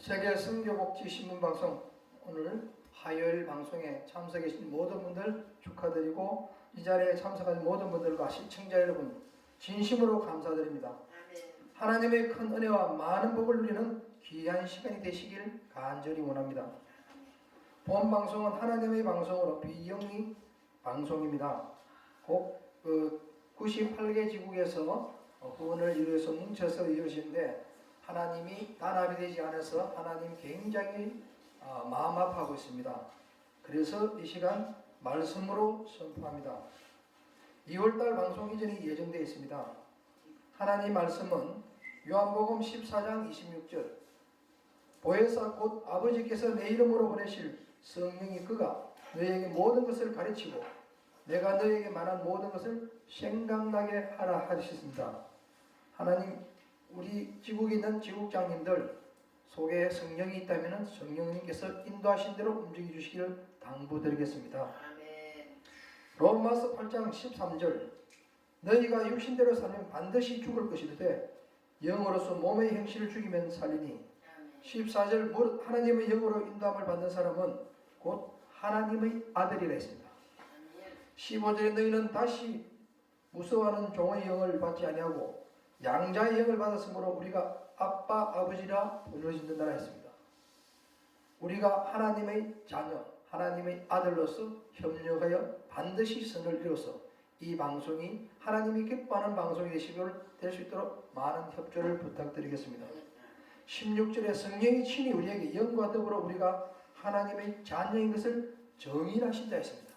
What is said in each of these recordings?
세계 성교복지 신문 방송 오늘 화요일 방송에 참석해 주신 모든 분들 축하드리고 이 자리에 참석한 모든 분들과 시청자 여러분 진심으로 감사드립니다. 하나님의 큰 은혜와 많은 복을 누리는 귀한 시간이 되시길 간절히 원합니다. 본 방송은 하나님의 방송으로 비영리 방송입니다. 곧그 98개 지국에서 어, 후원을 이루어서 뭉쳐서 이루어지는데 하나님이 단합이 되지 않아서 하나님 굉장히 어, 마음 아파하고 있습니다. 그래서 이 시간 말씀으로 선포합니다. 2월달 방송 이전이 예정되어 있습니다. 하나님 말씀은 요한복음 14장 26절 보혜사 곧 아버지께서 내 이름으로 보내실 성령이 그가 너에게 모든 것을 가르치고 내가 너에게 말한 모든 것을 생각나게 하라 하셨습니다. 하나님 우리 지국에 있는 지국장님들 속에 성령이 있다면 성령님께서 인도하신 대로 움직여 주시기를 당부드리겠습니다. 로마서 8장 13절 너희가 육신대로 살면 반드시 죽을 것이되 영으로서 몸의 행실을 죽이면 살리니 아멘. 14절 무릇 하나님의 영으로 인도함을 받는 사람은 곧 하나님의 아들이라 했습니다. 아멘. 15절에 너희는 다시 무서워하는 종의 영을 받지 아니하고 양자의 영을 받았으므로 우리가 아빠 아버지라 불러진다라 했습니다. 우리가 하나님의 자녀, 하나님의 아들로서 협력하여 반드시 선을 이루어서 이 방송이 하나님이 기뻐하는 방송이 되시길 될수 있도록 많은 협조를 부탁드리겠습니다. 16절에 성령이 친히 우리에게 영과 더불어 우리가 하나님의 자녀인 것을 정인하신다 했습니다.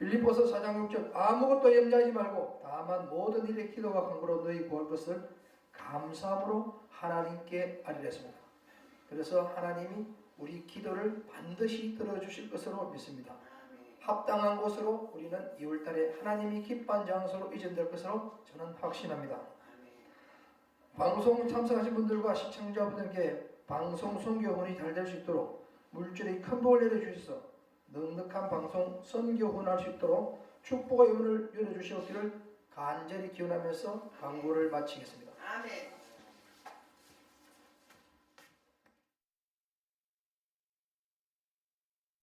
빌립보서 4장 6절 아무것도 염려하지 말고 다만 모든 일에 기도와 간구로 너희 구할 것을 감사함으로 하나님께 아뢰랬습니다. 그래서 하나님이 우리 기도를 반드시 들어주실 것으로 믿습니다. 합당한 곳으로 우리는 2월달에 하나님이 기뻐한 장소로 이전될 것으로 저는 확신합니다. 방송 참석하신 분들과 시청자분들께 방송 선교훈이 잘 될 수 있도록 물질의 큰 복을 내려주셔서 넉넉한 방송 선교 훈할 수 있도록 축복의 문을 열어주시옵기를 간절히 기원하면서 광고를 마치겠습니다. 아멘.